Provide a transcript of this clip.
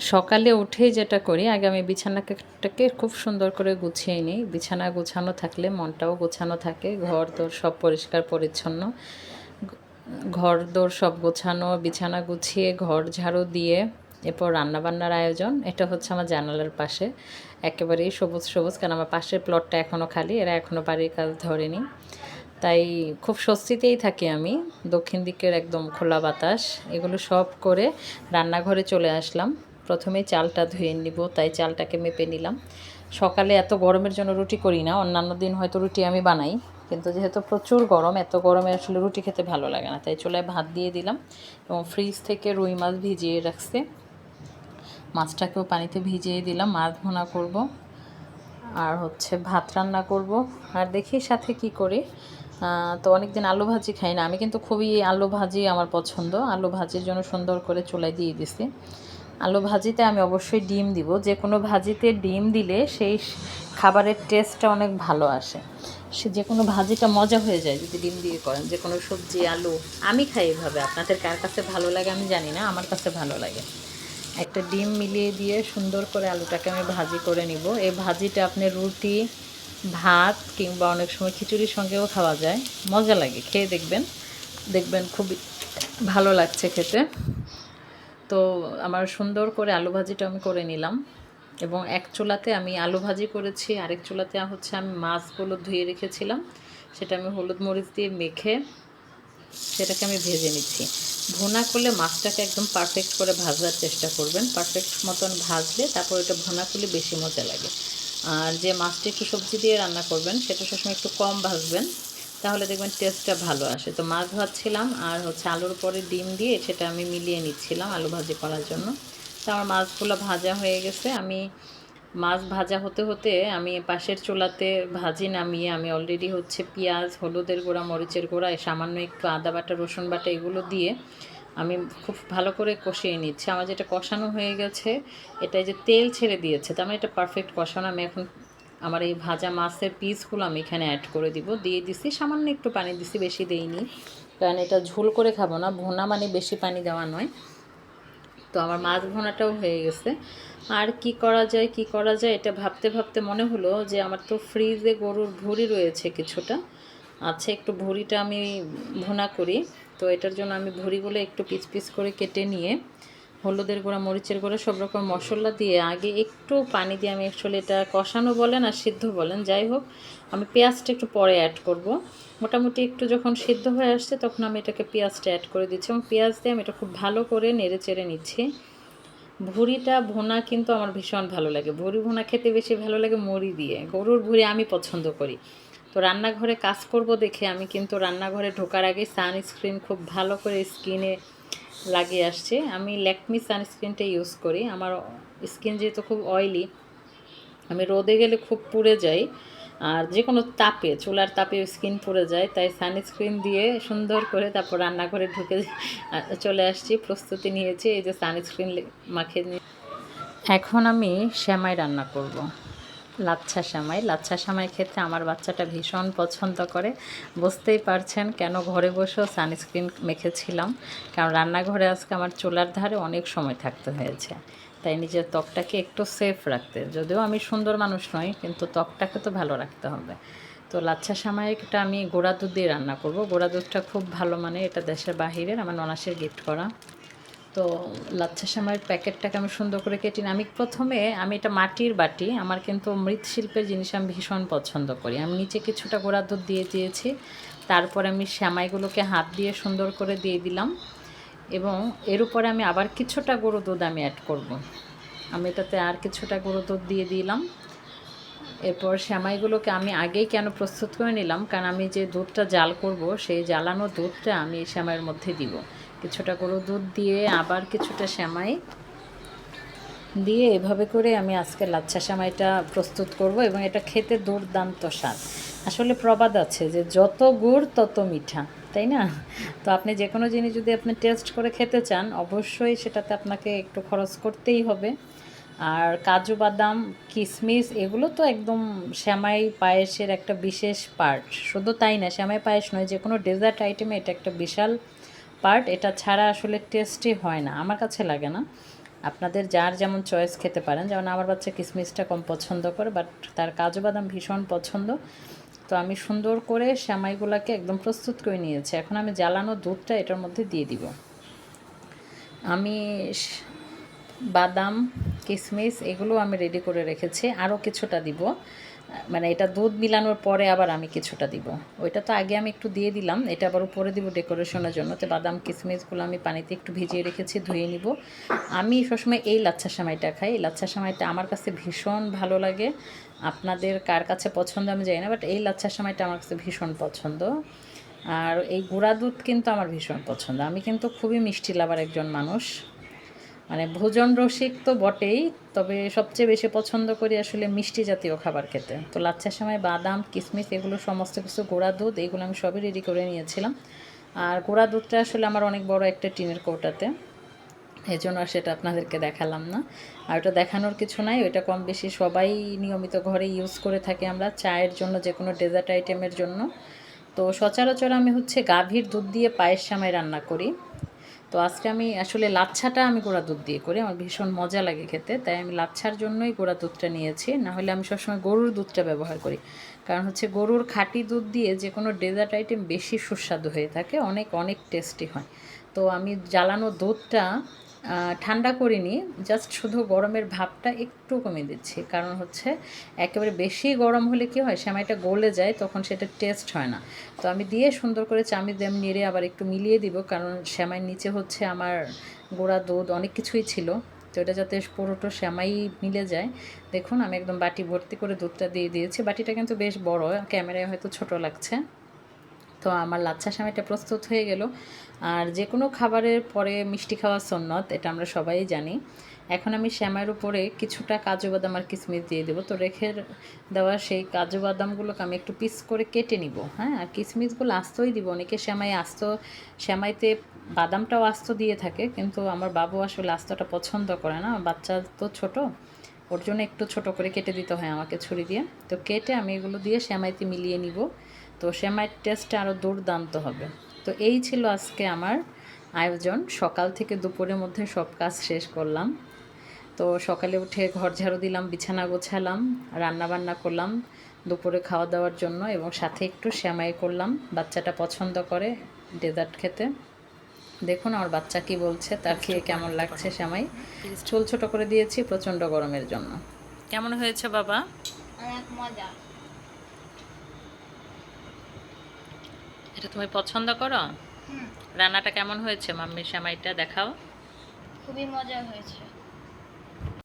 সকালে উঠেই যেটা করি, আগে আমি বিছানাটাকে খুব সুন্দর করে গুছিয়ে নিই। বিছানা গোছানো থাকলে মনটাও গোছানো থাকে ঘর দোর সব পরিষ্কার, পরিচ্ছন্ন। ঘর দোর সব গোছানো, বিছানা গুছিয়ে, ঘর ঝাড়ু দিয়ে, এরপর রান্নাবান্নার আয়োজন। এটা হচ্ছে আমার জানালার পাশে। একেবারেই সবুজ সবুজ, কারণ আমার পাশের প্লটটা এখনও খালি, এরা এখনও বাড়ির কাজ ধরেনি। তাই খুব স্বস্তিতেই থাকি আমি। দক্ষিণ দিকের একদম খোলা বাতাস, এগুলো সব করে রান্নাঘরে চলে আসলাম। প্রথমেই চালটা ধুয়ে নিব, তাই চালটাকে মেপে নিলাম। সকালে এত গরমের জন্য রুটি করি না, অন্যান্য দিন হয়তো রুটি আমি বানাই, কিন্তু যেহেতু প্রচুর গরম, এত গরমে আসলে রুটি খেতে ভালো লাগে না, তাই চলে ভাত দিয়ে দিলাম এবং ফ্রিজ থেকে রুই মাছ ভিজিয়ে রাখছে। মাছটাকেও পানিতে ভিজিয়ে দিলাম, মাছ ভোনা করব আর হচ্ছে ভাত রান্না করব। আর দেখি সাথে কি করি। তো অনেক দিন আলু ভাজি খাই না, আমি কিন্তু খুবই আলু ভাজি আমার পছন্দ, আলু ভাজির জন্য সুন্দর করে চুলায় দিয়ে দিছি। আলু ভাজিতে আমি অবশ্যই ডিম দিব। যে কোনো ভাজিতে ডিম দিলে সেই খাবারের টেস্টটা অনেক ভালো আসে। সে যে কোনো ভাজিটা মজা হয়ে যায় যদি ডিম দিয়ে করেন। যে কোনো সবজি, আলু, আমি খাই এভাবে। আপনাদের কার কাছে ভালো লাগে আমি জানি না, আমার কাছে ভালো লাগে। একটা ডিম মিলিয়ে দিয়ে সুন্দর করে আলুটাকে আমি ভাজি করে নিব। এই ভাজিটা আপনি রুটি, ভাত কিংবা অনেক সময় খিচুড়ির সঙ্গেও খাওয়া যায়। মজা লাগে, খেয়ে দেখবেন। দেখবেন খুবই ভালো লাগছে খেতে। তো আমার সুন্দর করে আলু ভাজিটা আমি করে নিলাম। এবং এক চুলাতে আমি আলু ভাজি করেছি, আরেক চুলাতে হচ্ছে আমি মাছগুলো ধুয়ে রেখেছিলাম। সেটা আমি হলুদ মরিচ দিয়ে মেখে সেটাকে আমি ভেজে নিচ্ছি। ভুনা করলে মাছটাকে একদম পারফেক্ট করে ভাজার চেষ্টা করবেন। পারফেক্ট মতন ভাজলে তারপর ওটা ভুনা করলে বেশি মজা লাগে। আর যে মাছটা একটু সবজি দিয়ে রান্না করবেন, সেটা সবসময় একটু কম ভাজবেন। তাহলে দেখবেন টেস্টটা ভালো আসে। তো মাছ ভাজছিলাম আর হচ্ছে আলুর পরে ডিম দিয়ে সেটা আমি মিলিয়ে নিচ্ছিলাম আলু ভাজি করার জন্য। তো আমার মাছগুলো ভাজা হয়ে গেছে। আমি মাছ ভাজা হতে হতে আমি পাশের চুলাতে ভাজি নামিয়ে আমি অলরেডি হচ্ছে পেঁয়াজ, হলুদের গুঁড়া, মরিচের গুঁড়া সামান্য একটু আদা বাটা, রসুন বাটা এগুলো দিয়ে আমি খুব ভালো করে কষিয়ে নিচ্ছি। আমার যেটা কষানো হয়ে গেছে এটা যে তেল ছেড়ে দিয়েছে, তার মানে এটা পারফেক্ট কষানো। আমি এখন আমার এই ভাজা মাছের পিসগুলো আমি এখানে অ্যাড করে দিব। দিয়ে দিছি, সামান্য একটু পানি দিছি, বেশি দেইনি। কারণ এটা ঝোল করে খাব না, ভোনা মানে বেশি পানি দেওয়া নয়। তো আমার মাছ ভোনাটাও হয়ে গেছে। আর কি করা যায়, কি করা যায়, এটা ভাবতে ভাবতে মনে হলো যে আমার তো ফ্রিজে গরুর ভুড়ি রয়েছে কিছুটা। আচ্ছা একটু ভুড়িটা আমি ভোনা করি। তো এটার জন্য আমি ভুড়িগুলো একটু পিস পিস করে কেটে নিয়ে হলুদের গুঁড়া, মরিচের গুঁড়া, সব রকম মশলা দিয়ে আগে একটু পানি দিয়ে আমি অ্যাকচুয়ালি এটা কষানো বলেন আর সিদ্ধ বলেন, যাই হোক, আমি পেঁয়াজটা একটু পরে অ্যাড করব। মোটামুটি একটু যখন সিদ্ধ হয়ে আসছে তখন আমি এটাকে পেঁয়াজটা অ্যাড করে দিচ্ছি এবং পেঁয়াজ দিয়ে আমি এটা খুব ভালো করে নেড়ে চেড়ে নিচ্ছি। ভুড়িটা, ভুনা কিন্তু আমার ভীষণ ভালো লাগে। ভুড়ি, ভুনা খেতে বেশি ভালো লাগে মুড়ি দিয়ে। গরুর ভুড়ি আমি পছন্দ করি। তো রান্নাঘরে কাজ করব দেখে আমি কিন্তু রান্নাঘরে ঢোকার আগে সানস্ক্রিন খুব ভালো করে স্কিনে লাগিয়ে আসছে। আমি ল্যাকমি সানস্ক্রিনটা ইউজ করি। আমার স্কিন যেহেতু খুব অয়েলি আমি রোদে গেলে খুব পুড়ে যাই। আর যে কোনো তাপে, চুলার তাপে স্কিন পুড়ে যায়, তাই সানস্ক্রিন দিয়ে সুন্দর করে তারপর রান্নাঘরে ঢুকে চলে আসছি, প্রস্তুতি নিয়েছি, এই যে সানস্ক্রিন মাখে নিয়ে। এখন আমি শ্যামাই রান্না করব। লাচ্ছা শ্যামাই। লাচ্ছা শ্যামাই খেতে আমার বাচ্চাটা ভীষণ পছন্দ করে। বুঝতেই পারছেন কেন ঘরে বসেও সানস্ক্রিন মেখেছিলাম। কারণ রান্নাঘরে আজকে আমার চুলার ধারে অনেক সময় থাকতে হয়েছে। তাই নিজের ত্বকটাকে একটু সেফ রাখতে। যদিও আমি সুন্দর মানুষ নই, কিন্তু ত্বকটাকে তো ভালো রাখতে হবে। তো লাচ্ছা সামায়িকটা আমি গোড়া দুধ দিয়ে রান্না করব। গোড়া দুধটা খুব ভালো মানে এটা দেশের বাহিরের আমার ননাসের গিফট করা। তো লাচ্ছা সামাইয়ের প্যাকেটটাকে আমি সুন্দর করে কেটে আমি প্রথমে আমি এটা মাটির বাটি, আমার কিন্তু মৃৎশিল্পের জিনিস আমি ভীষণ পছন্দ করি। আমি নিচে কিছুটা গোড়া দুধ দিয়ে দিয়েছি, তারপরে আমি শ্যামাইগুলোকে হাত দিয়ে সুন্দর করে দিয়ে দিলাম এবং এর উপরে আমি আবার কিছুটা গরু দুধ আমি অ্যাড করব। আমি এটাতে আর কিছুটা গরু দুধ দিয়ে দিলাম। এরপর শ্যামাইগুলোকে আমি আগেই কেন প্রস্তুত করে নিলাম? কারণ আমি যে দুধটা জাল করব, সেই জ্বালানো দুধটা আমি শ্যামাইয়ের মধ্যে দিব। কিছুটা গরু দুধ দিয়ে আবার কিছুটা শ্যামাই দিয়ে এভাবে করে আমি আজকে লাচ্ছা শ্যামাইটা প্রস্তুত করব এবং এটা খেতে দুর্দান্ত স্বাদ। আসলে প্রবাদ আছে যে যত গুড় তত মিঠা, তাই না? তো আপনি যে কোনো জিনিস যদি আপনি টেস্ট করে খেতে চান, অবশ্যই সেটাতে আপনাকে একটু খরচ করতেই হবে। আর কাজু বাদাম কিশমিশ এগুলো তো একদম শ্যামাই পায়েসের একটা বিশেষ পার্ট শুধু তাই না শ্যামাই পায়েস নয় যে কোনো ডেজার্ট আইটেমে এটা একটা বিশাল পার্ট এটা ছাড়া আসলে টেস্টই হয় না। আমার কাছে লাগে না। আপনাদের যার যেমন চয়েস খেতে পারেন। যেমন আমার বাচ্চা কিসমিসটা কম পছন্দ করে বাট তার কাজু বাদাম ভীষণ পছন্দ। তো আমি সুন্দর করে শ্যামাইগুলোকে একদম প্রস্তুত করে নিয়েছি। এখন আমি জ্বালানো দুধটা এটার মধ্যে দিয়ে দিব। আমি বাদাম, কিসমিস এগুলো আমি রেডি করে রেখেছি। আরও কিছুটা দিব। মানে এটা দুধ মিলানোর পরে আবার আমি কিছুটা দিব। ওইটা তো আগে আমি একটু দিয়ে দিলাম, এটা আবার উপরে দিব ডেকোরেশনের জন্য। তো বাদাম কিশমিশগুলো আমি পানিতে একটু ভিজিয়ে রেখেছি, ধুয়ে নিব। আমি সবসময় এই লাচ্ছা সেমাইটা খাই। এই লাচ্ছা সেমাইটা আমার কাছে ভীষণ ভালো লাগে। আপনাদের কার কাছে পছন্দ আমি জানি না বাট এই লাচ্ছা সেমাইটা আমার কাছে ভীষণ পছন্দ। আর এই গুঁড়া দুধ কিন্তু আমার ভীষণ পছন্দ। আমি কিন্তু খুবই মিষ্টি লাভার একজন মানুষ। মানে ভোজন রসিক তো বটেই, তবে সবচেয়ে বেশি পছন্দ করি আসলে মিষ্টি জাতীয় খাবার খেতে। তো লাচ্ছার সময় বাদাম কিশমিশ এগুলো সমস্ত কিছু, গোড়া দুধ এগুলো আমি সবই রেডি করে নিয়েছিলাম। আর গোড়া দুধটা আসলে আমার অনেক বড় একটা টিনের কৌটাতে এই জন্য সেটা আপনাদেরকে দেখালাম না। আর ওটা দেখানোর কিছু নাই, ওইটা কম বেশি সবাই নিয়মিত ঘরে ইউজ করে থাকি আমরা, চায়ের জন্য যে কোনো ডেজার্ট আইটেমের জন্য। তো সচরাচর আমি হচ্ছে গাভীর দুধ দিয়ে পায়েস সামাই রান্না করি। তো আজকে আমি আসলে লাচ্ছাটা আমি গোড়া দুধ দিয়ে করি, আমার ভীষণ মজা লাগে খেতে, তাই আমি লাচ্ছার জন্যই গোড়া দুধটা নিয়েছি। না হলে আমি সবসময় গরুর দুধটা ব্যবহার করি। কারণ হচ্ছে গরুর খাঁটি দুধ দিয়ে যে কোনো ডেজার্ট আইটেম বেশি সুস্বাদু হয়ে থাকে, অনেক অনেক টেস্টি হয়। তো আমি জ্বালানো দুধটা ঠান্ডা করিনি জাস্ট শুধু গরমের ভাবটা একটু কমিয়ে দিচ্ছি। কারণ হচ্ছে, একেবারে বেশি গরম হলে কি হয়, সেমাইটা গলে যায়, তখন সেটা টেস্ট হয় না। তো আমি দিয়ে সুন্দর করে চামি দিয়ে আমি নেড়ে আবার একটু মিলিয়ে দিব, কারণ সেমাইয়ের নিচে হচ্ছে আমার গোড়া দুধ অনেক কিছুই ছিল। তো এটা যাতে পুরোটো সেমাই মিলে যায়। দেখুন, আমি একদম বাটি ভর্তি করে দুধটা দিয়ে দিয়েছি। বাটিটা কিন্তু বেশ বড়, ক্যামেরায় হয়তো ছোট লাগছে। তো আমার লাচ্ছা সেমাইটা প্রস্তুত হয়ে গেল। আর যে কোনো খাবারের পরে মিষ্টি খাওয়ার সন্ন্যত, এটা আমরা সবাই জানি। এখন আমি শ্যামাইয়ের উপরে কিছুটা কাজু বাদাম আর কিশমিশ দিয়ে দেবো। তো রেখে দেওয়া সেই কাজু বাদামগুলোকে আমি একটু পিস করে কেটে নিব হ্যাঁ? আর কিশমিশগুলো আস্তই দিব। অনেকে শ্যামাই আস্ত, শ্যামাইতে বাদামটাও আস্ত দিয়ে থাকে, কিন্তু আমার বাবু আসলে আস্তটা পছন্দ করে না। বাচ্চা তো ছোট, ওর জন্য একটু ছোট করে কেটে দিতে হয় আমাকে ছুরি দিয়ে। তো কেটে আমি এগুলো দিয়ে শ্যামাইতে মিলিয়ে নিব। তো শ্যামাইয়ের টেস্টটা আরও দুর্দান্ত হবে। তো এই ছিল আজকে আমার আয়োজন। সকাল থেকে দুপুরের মধ্যে সব কাজ শেষ করলাম। তো সকালে উঠে ঘর ঝাড়ু দিলাম বিছানা গোছালাম রান্না বান্না করলাম দুপুরে খাওয়া দাওয়ার জন্য এবং সাথে একটু শ্যামাই করলাম। বাচ্চাটা পছন্দ করে ডেজার্ট খেতে। দেখুন আমার বাচ্চা কি বলছে তার খেয়ে কেমন লাগছে শ্যামাই চুল ছোট করে দিয়েছি প্রচণ্ড গরমের জন্য। কেমন হয়েছে বাবা? অনেক মজা। এটা তুমি পছন্দ করো? রান্নাটা কেমন হয়েছে? মাম্মির শ্যামাইটা দেখাও। খুবই মজা হয়েছে।